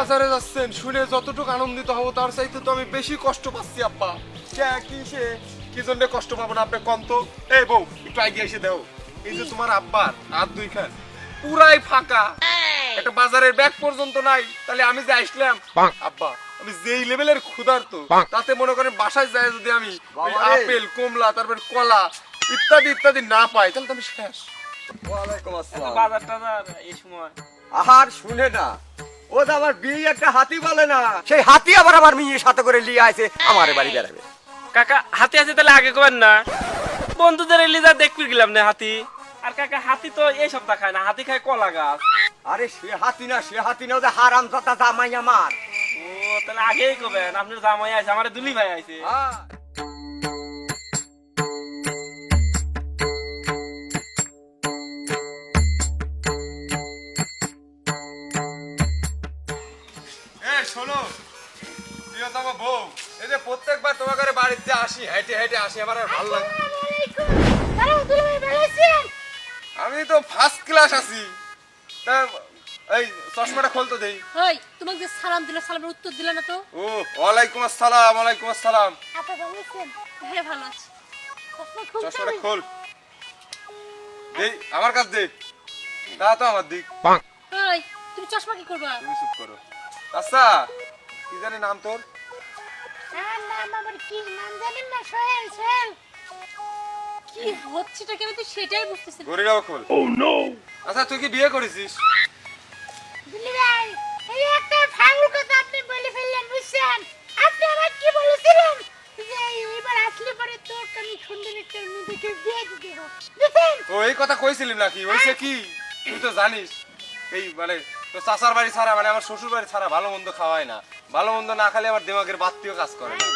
বাজারে যাচ্ছেন শুনে যতটুকু আনন্দিত হব তার চাইতে তো আমি বেশি কষ্ট পাচ্ছি আব্বা। কে কি সে? কি জন্য কষ্ট পাবো না আপনি কম তো? এই বউ একটু আগে এসে দাও। এই যে তোমার আব্বার আর দুই খান পুরাই ফাঁকা। একটা বাজারের ব্যাগ পর্যন্ত নাই তাহলে আমি যে আসলাম আব্বা আমি যেই লেভেলের ক্ষুধার্ত তাতে মনে করেন বাসায় যায় যদি আমি আপেল কমলা তারপর কলা ইত্যাদি ইত্যাদি না পাই তাহলে তো আমি শেষ। ওয়ালাইকুম আসসালাম। বাজার টাজার এই সময়। আহার শুনে না। ও তো আমার বিয়ে একটা হাতি বলে না। সেই হাতি আবার আমার মেয়ের সাথে করে নিয়ে আসে আমার বাড়ি বেড়াবে। কাকা হাতি আছে তাহলে আগে কবেন না। বন্ধুদের লিজা দেখতে গেলাম না হাতি। আর কাকা হাতি তো এই সপ্তাহ খায় না হাতি খায় কলা গাছ। আরে সে হাতি না সে হাতি না ওদের হারাম কথা জামাই আমার। ও তাহলে আগেই কবেন আপনার জামাই আছে আমার দুলি ভাই আছে হ্যাঁ। প্রিয়তম বউ এই যে প্রত্যেকবার তোমার ঘরে বাড়িতে আসি হেঁটে হেঁটে আসি আমার আর ভালো লাগে আমি তো ফার্স্ট ক্লাস আছি। তা এই চশমাটা খুলতে দেই। ওই তোমাকে যে সালাম দিল সালামের উত্তর দিলে না তো? ও ওয়ালাইকুম আসসালাম ওয়ালাইকুম আসসালাম। আপা ভালো আছেন? হ্যাঁ ভালো আছি। চশমাটা খোল দেই। আমার কাছ দে। তা তো আমার দিক। ওই তুমি চশমা কি করবা? তুমি চুপ করো। আচ্ছা কি জানি নাম তোর? কি? হচ্ছেটা কেন তুই সেটাই বুঝতেছিস না। গরিরাও খোল ও নো আচ্ছা তুই কি বিয়ে করেছিস? দিল্লি ভাই এই একটা ফাউল কথা আপনি বলে ফেললেন বুঝছেন? আপনি আমার কি বলেছিলেন? যে এবার আসলে পরে তোর আমি সুন্দর একটা মেয়েকে বিয়ে দিতে দেবো ও এই কথা কইছিলি নাকি? হইছে কি? তুই তো জানিস। এই মানে তো চাচার বাড়ি ছাড়া মানে আমার শ্বশুর বাড়ি ছাড়া ভালো মন্দ খাওয়ায় না। ভালো মন্দ না খেলে আমার দিমাগের বাত্তিও কাজ করে না।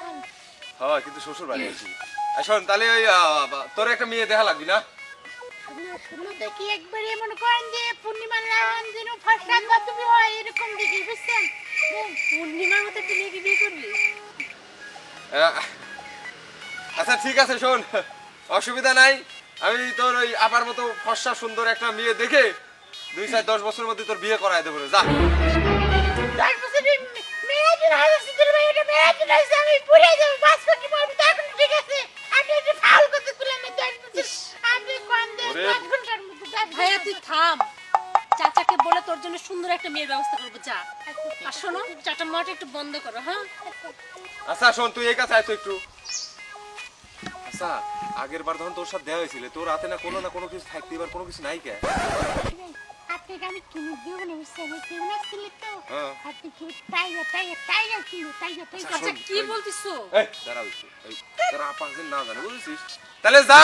খান হয় কিন্তু শ্বশুর বাড়ি আছি। শোন তাহলে ওই তোর একটা মেয়ে দেখা লাগবি না? শুনো শুনো দেখি একবারে মনে করেন যে পূর্ণিমা লাগান যেন ফার্স্ট রাত বা তুমি হয় এরকম দেখি বুঝছেন? পূর্ণিমার মতো তুই মেয়েকে বিয়ে করবি আচ্ছা ঠিক আছে শোন। অসুবিধা নাই। আমি তোর ওই আপার মতো ফর্সা সুন্দর একটা মেয়ে দেখে দুই চার দশ বছরের মধ্যে তোর বিয়ে করাই দেবো যা। ভাইয়া তুই থাম। চাচাকে বলে তোর জন্য সুন্দর একটা মেয়ের ব্যবস্থা করব যা। আর শোনো চাটা মাটা একটু বন্ধ করো হ্যাঁ? আচ্ছা শোন তুই এই কাছে আয় তো একটু। আচ্ছা আগের বার যখন তোর সাথে দেওয়া হয়েছিল তোর হাতে না কোনো না কোনো কিছু থাকতে এবার কোনো কিছু নাই কে? আপনাকে আমি কিনে দিব না বুঝছেন ওই কিনে আসছিলে তো। হ্যাঁ। আপনি কি টাইগার টাইগার টাইগার কিনো টাইগার টাইগার আচ্ছা কি বলতিছো? এই দাঁড়াও এই তোর আপা যেন না জানে বুঝেছিস? তাহলে যা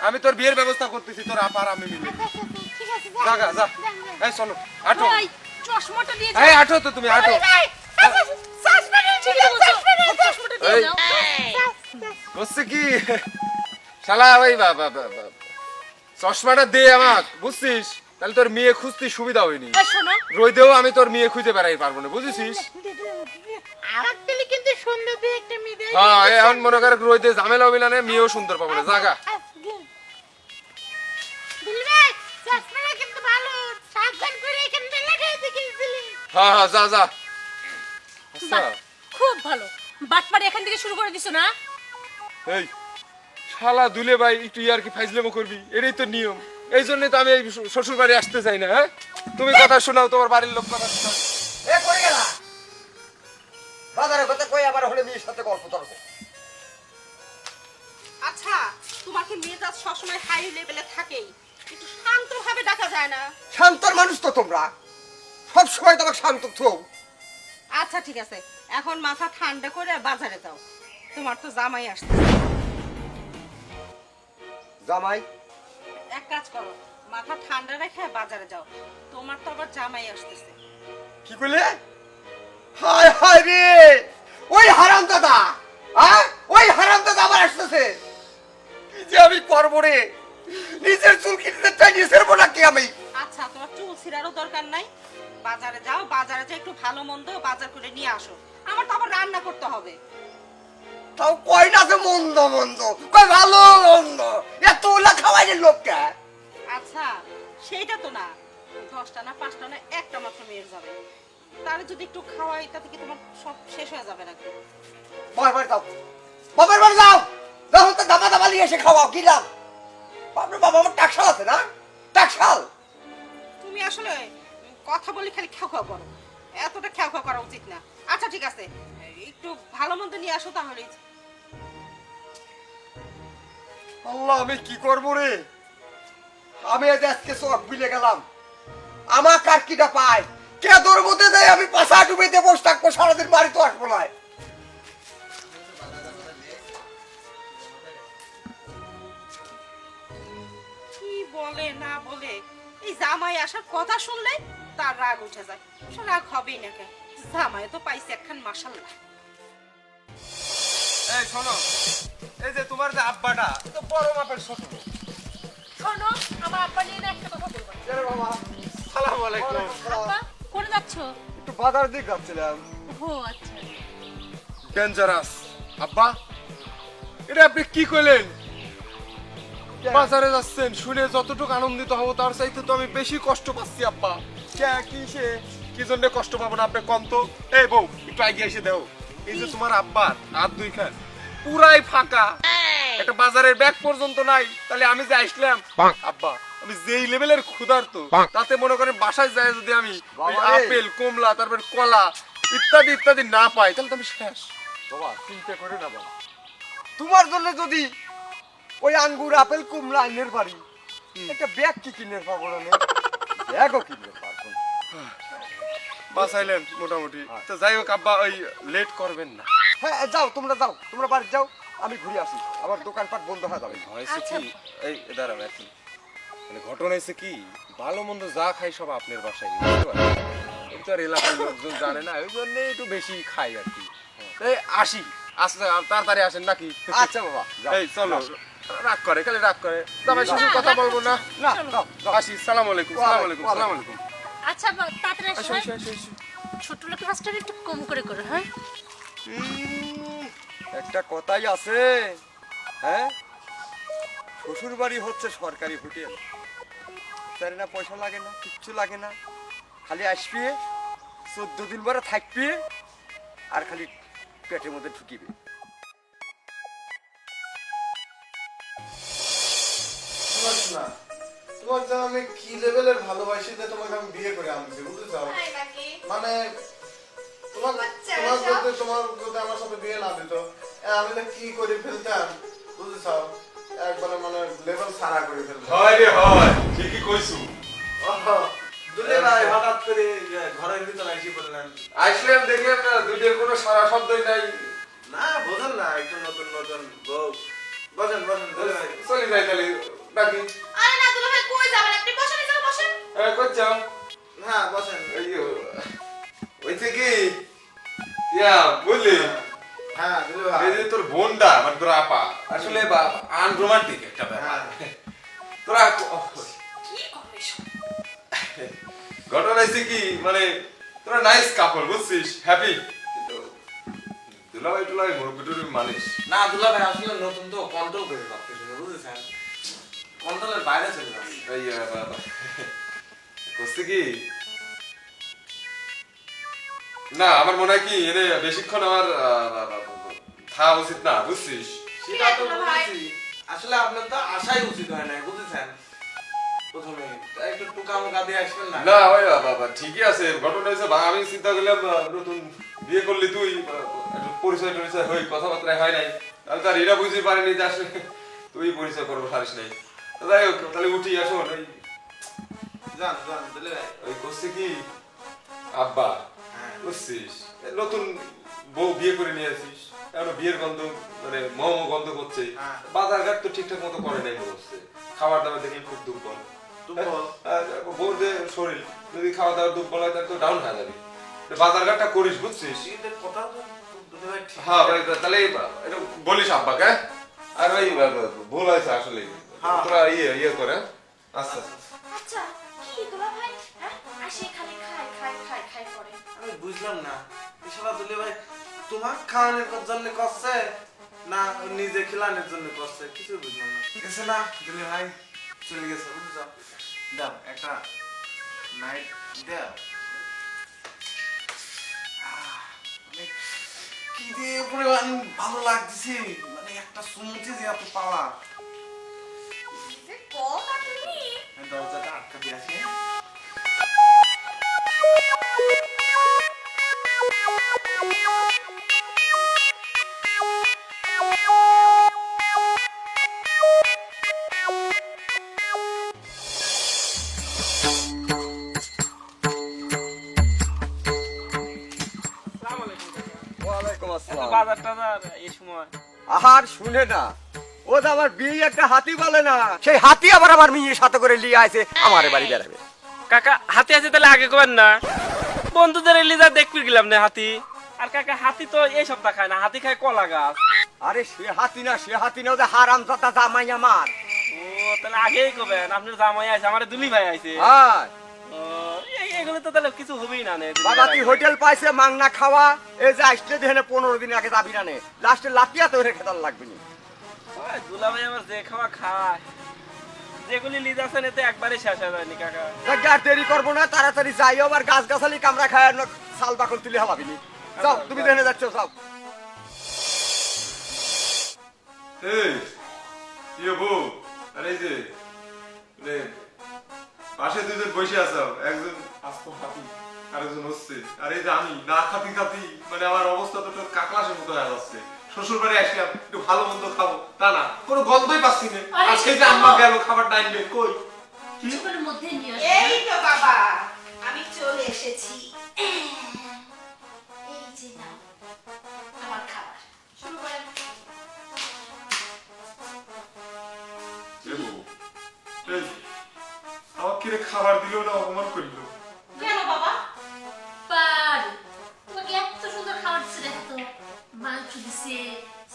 আমি তোর বিয়ের ব্যবস্থা করতেছি তোর আপা আর আমি মিলে। আচ্ছা, আচ্ছা, ঠিক আছে যা। গা, যা যান, যান। এই চলো আটো ওই চশমাটা দিয়ে এই আটো তো তুমি আটো আচ্ছা। চশমাটা দিয়ে এই। বুঝছি কি? শালা ওই বা বা বা বা। চশমাটা দে আমাক বুঝছিস? তাহলে তোর মেয়ে খুঁজতে সুবিধা হয়নি। রইদেও আমি তোর মেয়ে খুঁজে বেড়াই পারব না বুঝেছিস। হ্যাঁ এখন মনে করে রইদে ঝামেলা হবে না মেয়েও সুন্দর পাবো না জাগা। হ্যাঁ হ্যাঁ যা যা। খুব ভালো। বাটপাড়ি এখান থেকে শুরু করে দিছো না? এই শালা দুলে ভাই একটু ইয়ার কি ফাইজলেমো করবি? এটাই তো নিয়ম। এই জন্য তো আমি এই শ্বশুর বাড়ি আসতে চাই না হ্যাঁ? তুমি কথা শোনাও তোমার বাড়ির লোক কথা শোনাও। এ কই গেলা? বাজারে কথা কই আবার হলে মেয়ের সাথে গল্প তর্ক আচ্ছা তোমার কি মেজাজ সবসময় হাই লেভেলে থাকেই। একটু শান্তভাবে ডাকা যায় না? শান্তর মানুষ তো তোমরা। সব সময় তোমাকে শান্ত থো আচ্ছা ঠিক আছে। এখন মাথা ঠান্ডা করে বাজারে যাও। তোমার তো জামাই আসছে। জামাই? এক কাজ করো মাথা ঠান্ডা রেখে বাজারে যাও। তোমার তো আবার জামাই আসতেছে। কি করলে হায় হায় রে! ওই হারাম দাদা হ্যাঁ ওই হারাম দাদা আবার আসতেছে। কি যে আমি করব রে? নিজের চুল কিনতে চাই নিজের বোনা কি আমি? আচ্ছা তোমার চুল ছিঁড়ারও দরকার নাই। বাজারে যাও বাজারে যাও একটু ভালো মন্দ বাজার করে নিয়ে আসো। আমার তো আবার রান্না করতে হবে। তাও কয় না যে মন্দ মন্দ? কয় ভালো মন্দ? এত ওলা খাওয়াই রে লোককে? আচ্ছা সেইটা তো না। দশটা না পাঁচটা না একটা মাত্র মেয়ের যাবে। তারে যদি একটু খাওয়াই তাতে কি তোমার সব শেষ হয়ে যাবে নাকি? বাবার বাড়ি যাও। বাবার বাড়ি যাও। দেখো তো দাবা দাবা নিয়ে এসে খাওয়াও কি লাভ? বাপরে বাবা আমার টাকশাল আছে না? টাকশাল তুমি আসলে কথা বলি খালি খেউ খাও করো। এতটা খেউ খাও করা উচিত না। আচ্ছা ঠিক আছে। একটু ভালো মন্দ নিয়ে আসো তাহলে আল্লাহ আমি কি করব রে? আমি আজ আজকে চোখ বিলে গেলাম। আমার কার কিটা পায়। কে তোর মধ্যে দেয়? আমি পাশা ডুবেতে বসে থাকব সারাদিন বাড়ি তো আসব না। কি বলে না বলে? এই জামাই আসার কথা শুনলে তার রাগ উঠে যায়। রাগ হবেই না কেন? জামাই তো পাইছে একখান মাসাল্লাহ এই শোনো। এই যে তোমার যে আব্বাটা এ তো বড় মাপের ছোট। শোনো আমার আব্বা নিয়ে না একটা কথা বলব। বাবা সালাম আলাইকুম। আব্বা করে যাচ্ছ? একটু বাজার দিক যাচ্ছিলাম। ও আচ্ছা। ডেঞ্জারাস আব্বা এটা আপনি কি কইলেন? বাজারে যাচ্ছেন শুনে যতটুকু আনন্দিত হব তার চাইতে তো আমি বেশি কষ্ট পাচ্ছি আব্বা। কে? কি সে কি জন্য কষ্ট পাবো না আপনি কম তো? এই বউ একটু আগে এসে দেও। এই যে তোমার আব্বার আর দুই খান পুরাই ফাঁকা। একটা বাজারের ব্যাগ পর্যন্ত নাই। তাহলে আমি যে আসলাম আব্বা আমি যেই লেভেলের ক্ষুধার্ত তাতে মনে করেন বাসায় যায় যদি আমি। আপেল কমলা তারপর কলা ইত্যাদি ইত্যাদি না পাই তাহলে তো আমি শেষ। বাবা চিন্তা করে না বাবা। তোমার জন্য যদি ওই আঙ্গুর আপেল কুমড়া আইনের বাড়ি একটা ব্যাগ কি কিনে পাবো না? ব্যাগও কিনতে পারব না। বাঁচাইলেন মোটামুটি। তো যাই হোক আব্বা ওই লেট করবেন না। হ্যাঁ যাও তোমরা যাও তোমরা বাড়ি যাও আমি ঘুরে আসি। আমার দোকানপাট বন্ধ হয়ে যাবে। হয়েছে কি? এই দাঁড়াও এখন। মানে ঘটনা হয়েছে কি ভালো মন্দ যা খাই সব আপনার বাসায় এই তো আর এলাকার লোকজন জানে না ওই জন্য একটু বেশি খাই আর কি। এই আসি আসলে তাড়াতাড়ি আসেন নাকি? আচ্ছা বাবা এই চলো। রাগ করে খালি রাগ করে। জামাই শ্বশুর কথা বলব না। না। আসি সালাম আলাইকুম সালাম আলাইকুম সালাম আলাইকুম। আচ্ছা তাড়াতাড়ি আসো হ্যাঁ? আসো ছোট লোকের কাজটা একটু কম করে করো হ্যাঁ? একটা কথাই আছে হ্যাঁ? শ্বশুর বাড়ি হচ্ছে সরকারি হোটেল। তার না পয়সা লাগে না কিচ্ছু লাগে না। খালি আসবি চোদ্দ দিন পরে থাকবি আর খালি পেটের মধ্যে ঢুকিবে। শোনা তোমার যে আমি কি লেভেলের ভালোবাসি যে তোমাকে আমি বিয়ে করে আনছি বুঝেছ? মানে তোমার তোমার যদি তোমার যদি আমার সাথে বিয়ে না দিত আমি তো কি করে ফেলতাম বুঝেছ? একবারে মানে লেভেল সারা করে ফেলতাম। হয় রে হয়। ঠিকই কইছু। দুলে ভাই হঠাৎ করে ঘরের ভিতরে এসে বললেন আসলাম দেখলাম না দুইটার কোনো সারা শব্দই নাই। না বোঝেন না একটু নতুন নতুন বউ। বসেন বসেন চলে যাই তাহলে ডাকি আরে না দুলা ভাই কই যাবেন? আপনি বসেন এই জায়গায় বসেন। এ করছাও হ্যাঁ বসেন। এই ওইতে কি? ইয়া বুঝলি? হ্যাঁ এই যে তোর বোনটা মানে তোর আপা। আসলে আনরোমান্টিক একটা ব্যাপার। হ্যাঁ। তোরা কি করবে ঘটনা হয়েছে কি মানে তোরা নাইস কাপল বুঝছিস? হ্যাপি দুলাভাই টুলাভাই মুরব্বি মানিস না দুলা ভাই আসলে নতুন তো কন্ট্রোল করে ভাবতেছিল বুঝেছেন কন্ট্রোলের বাইরে চলে যাচ্ছে এই করছে কি? না আমার মনে হয় কি এনে বেশিক্ষণ আমার থাকা উচিত না বুঝছিস? সেটা তো বুঝেছি আসলে আপনার তো আসাই উচিত হয় না বুঝেছেন? প্রথমে একটু টুকা মুকা দিয়ে আসবেন না? না ওই বাবা ঠিকই আছে। ঘটনা হয়েছে বা আমি চিন্তা করলাম নতুন বিয়ে করলি তুই একটু পরিচয় টরিচয় হই কথাবার্তা হয় নাই। আমি তার এরা বুঝতে পারিনি যে আসলে তুই পরিচয় করব পারিস নাই। যাই হোক তাহলে উঠি আসো ওই জান জান দিলে ভাই ওই করছে কি আব্বা। বুঝছিস নতুন বউ বিয়ে করে নিয়ে আসিস এখন বিয়ের গন্ধ মানে মম গন্ধ করছে। বাজার ঘাট তো ঠিকঠাক মতো করে নাই হচ্ছে খাবার দাবার দেখে খুব দুর্বল বউর যে শরীর যদি খাওয়া দাওয়া দুর্বল হয় তাহলে তো ডাউন হয়ে যাবে বাজার ঘাটটা করিস বুঝছিস কথা হ্যাঁ ভাই তাহলে বলিস আব্বাকে আর ওই ভুল হয়েছে আসলে। তোরা ইয়ে ইয়ে করে আচ্ছা আচ্ছা কি দুলা ভাই? হ্যাঁ? আসে খালি খায় খায় খায় খায় করে। আমি বুঝলাম না। এসব দুলে ভাই তোমার খাওয়ানোর জন্য করছে না নিজে খিলানোর জন্য করছে? কিছু বুঝলাম না। গেছে না দুলে ভাই চলে গেছে বুঝছ? দাও একটা নাইট দেও। কি দিয়ে পরিমাণ ভালো লাগতেছে? মানে একটা শুনছে যে এত পাওয়া দরজাটা আটকা দিয়ে আসি ওয়ালাইকুম বাজার টাজার এই সময়। আহার শুনে না। ও তো আমার বিয়ে একটা হাতি বলে না। সেই হাতি আবার আমার মেয়ের সাথে করে নিয়ে আসে আমার বাড়ি বেড়াবে। কাকা হাতি আছে তাহলে আগে কবেন না? বন্ধুদের লিজা দেখবি গেলাম না হাতি? আর কাকা হাতি তো এই সপ্তাহ খায় না হাতি খায় কলা গাছ। আরে সে হাতি না সে হাতি না ওদের হারাম জাতা জামাই আমার। ও তাহলে আগেই কবেন আপনার জামাই আছে আমার দুলি ভাই আছে। হ্যাঁ। এগুলো তো তাহলে কিছু হবেই না বাবা। তুই হোটেল পাইছে মাংনা খাওয়া এই যে আসলে পনেরো দিন আগে যাবি না লাস্টে লাতিয়া তো রেখে দেওয়ার লাগবে নি। আমার যে খাওয়া খায়। যেগুলি লিজ আছে এতে একবারে শেষ হয়ে যায়নি কাকা। যাক আর দেরি করব না তাড়াতাড়ি যাই আবার গাছ গাছালি কামড়া খায় আর বাকল তুলে হালাবি যাও তুমি দেখে যাচ্ছ যাও। এই ইয়ে বউ আরে যে রে পাশে দুজন বসে আছো একজন আস্ত হাতি আরেকজন হচ্ছে। আর এই যে আমি না খাতি খাতি মানে আমার অবস্থা তো কাকলাসের মতো হয়ে যাচ্ছে। শ্বশুর বাড়ি আসলাম একটু ভালো মন্দ খাব। তা না কোনো গন্ধই পাচ্ছি না। আরে আর সেই যে আম্মা গেল খাবার টাইম নেই কই? কিছুক্ষণের মধ্যে নিয়ে এই তো বাবা আমি চলে এসেছি। এই যে নাও আমার খাবার। শুরু করেন। আমার কিরে খাবার দিল না অপমান করল?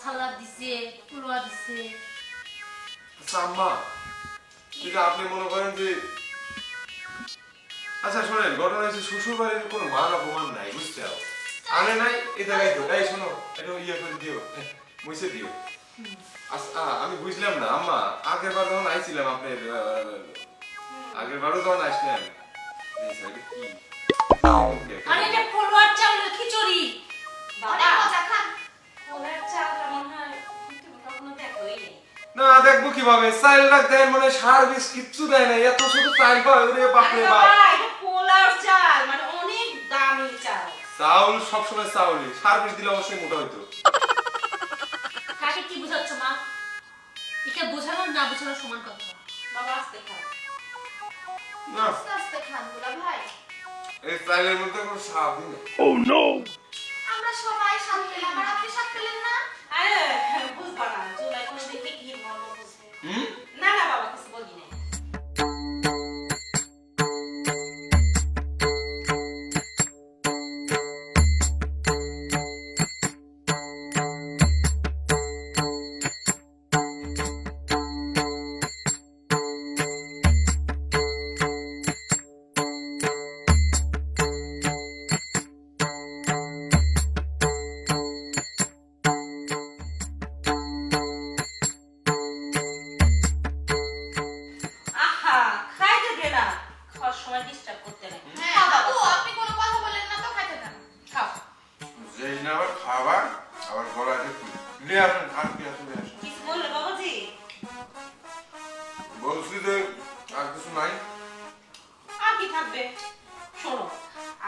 সালাদ দিছে পোলোয়া দিছে। আচ্ছা আম্মা এটা আপনি মনে করেন যে আচ্ছা শোনেন ঘটনা হচ্ছে শ্বশুর বাড়ির কোনো মান অপমান নাই বুঝতে হবে আনে নাই এই জায়গায় তো এই শোনো এটা ইয়ে করে দিও মুছে দিও। আচ্ছা আমি বুঝলাম না আম্মা আগের বার যখন আইছিলাম আপনার আগের বারও যখন কি? আর এটা পোলোয়ার চাউলের খিচুড়ি। বাবা ওনার চালটা না। দেখব কীভাবে? চাইল রাখ দেয় মানে সার বিষ কিচ্ছু দেয় না। এত শুধু চাইল পায় ওরে বাপরে বাপ। বাবা চাল মানে অনেক দামি চাল। চাউল সবসময় চাউলই। সার বিষ দিলে অবশ্যই মোটা হইতো। কাকে কি বুঝাচ্ছ মা? একে বোঝানো না বোঝানো সমান কথা। বাবা আসতে খাও না। আস্তে আস্তে খান দুলা ভাই। এই চাইলের মধ্যে কোনো স্বাদ নেই আমরা সবাই আপনি পেলেন না? আরে বুঝবা না চুলাই কোনো দিকে কি বলব বুঝবে না না বাবা কিছু বলি না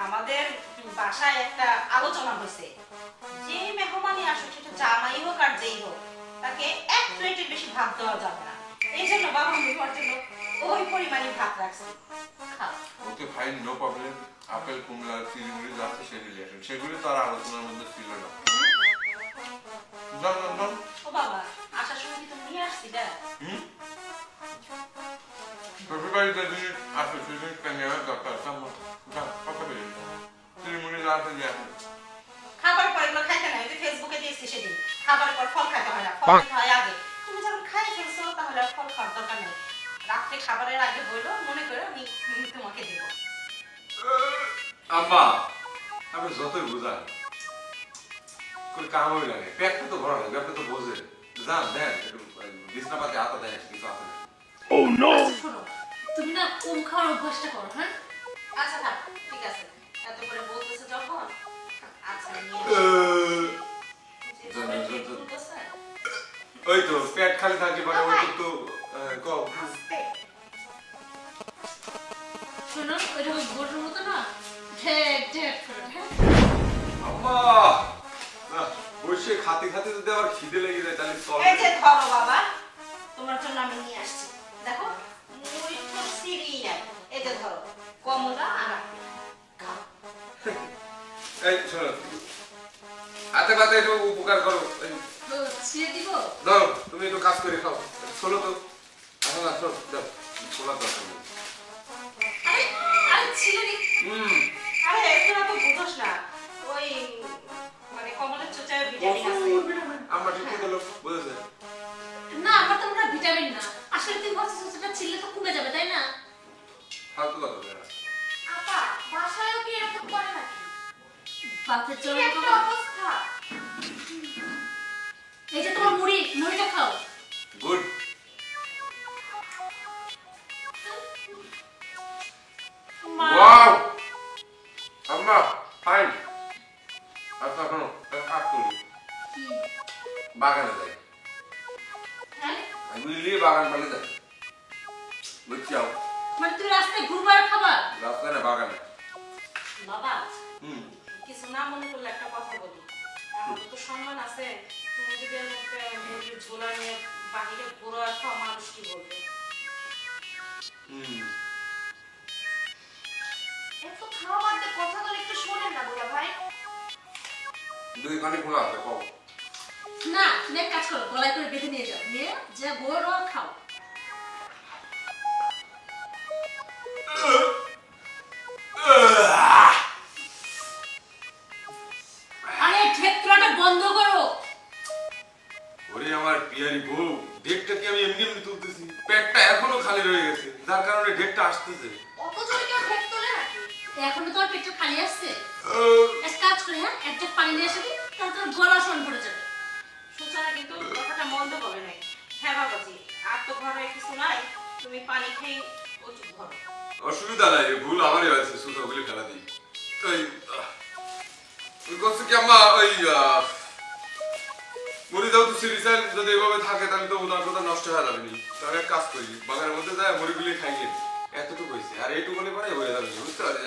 আমাদের বাসায় একটা আলোচনা হয়েছে। যে মেহমানই আসুক সেটা জামাই হোক আর যেই হোক তাকে এক প্লেটের বেশি ভাত দেওয়া যাবে না। এই জন্য বাবা আমি তোমার জন্য ওই পরিমাণে ভাত রাখছি। Okay fine no problem apple কুমড়া যা আছে সেগুলি আসেন সেগুলি তো আর আলোচনার মধ্যে ছিল না। ও বাবা আসার সময় নিয়ে আসছি না হুম? শ্বশুর যদি আসে সেদিন নেওয়ার দরকার চিড়িমুড়ি যা আছে নিয়ে আসেন খাবার পর এগুলো খাইতে নাই ফেসবুকে দিয়েছি সেদিন। খাবার পর ফল খাইতে হয় না ফল হয় আগে। তুমি যখন খাই ফেলছো তাহলে ফল খাওয়ার দরকার নেই। রাত্রে খাবারের আগে বলল মনে করে আমি তোমাকে দেবো। আম্মা আমি যতই বোঝাই কোনো কাম হই লাগে পেটটা তো ভরা লাগে পেটটা তো বোঝে। যান দেন বিছনা পাতে হাতা দেন কিছু আছে না। আচ্ছা, তুমি না কম খাওয়ার অভ্যাসটা করো হ্যাঁ? আচ্ছা থাক ঠিক আছে। এত করে বলতেছে যখন? আচ্ছা নিয়ে আসো। যে পরে পেট ফুলতেছে? ওই তো পেট খালি থাকে মানে ওই তো আহ, কও শোনো গরুর মতো না? ঢেক ঢেক করে হ্যাঁ? আম্মা! বসে খাতে খাতে যদি আবার খিদে লেগে যায় তাহলে চল। এই যে ধরো বাবা তোমার জন্য আমি নিয়ে আসছি। দেখো মুড়ি তো সিঁড়ি এই যে ধরো কমলা আর। এই শোনো। হাতে পাতে একটু উপকার করো ধরো তুমি একটু কাজ করে খাও। শোনো তো। এখন আসো দাও শোনা দরকার ফাইন আচ্ছা শোনো কাজ করি বাগানে যাই। নিয়ে বাগান বানে যাই। বুঝছি যাও মানে তুমি রাস্তায় ঘুরবার খাবার? রাস্তায় না বাগানে। বাবা হুম। কিছু না মনে করলে একটা কথা বলি। আমাদের তো সম্মান আছে। তুমি যদি একটা মুরগির ঝোলা নিয়ে বাহিরে ঘুরো খাও মানুষ কি বলবে? হুম। একটু খাওয়া বাদ দিয়ে কথা বলে একটু শোনেন না দুলা ভাই। দুই কানে খোলা আছে কও। না তুমি এক কাজ করো গলায় করে বেঁধে নিয়ে যাও। নিয়ে যা বড় খাও। ঘরে কিছু নাই তুমি পানি খেয়ে ওটুক ধরো অসুবিধা নাই ভুল আমারই হয়েছে সুতো ফেলা দিই। ওই ওই করছে কি আম্মা? ওই মুড়ি দাও তো সিরিসাইল যদি এভাবে থাকে তাহলে তো ওনার কথা নষ্ট হয়ে যাবে নি। তাহলে এক কাজ করি বাগানের মধ্যে যায় মুড়িগুলি খাইয়ে এতটুকু হয়েছে আর এইটুকু করে হয়ে যাবে বুঝতে পারছি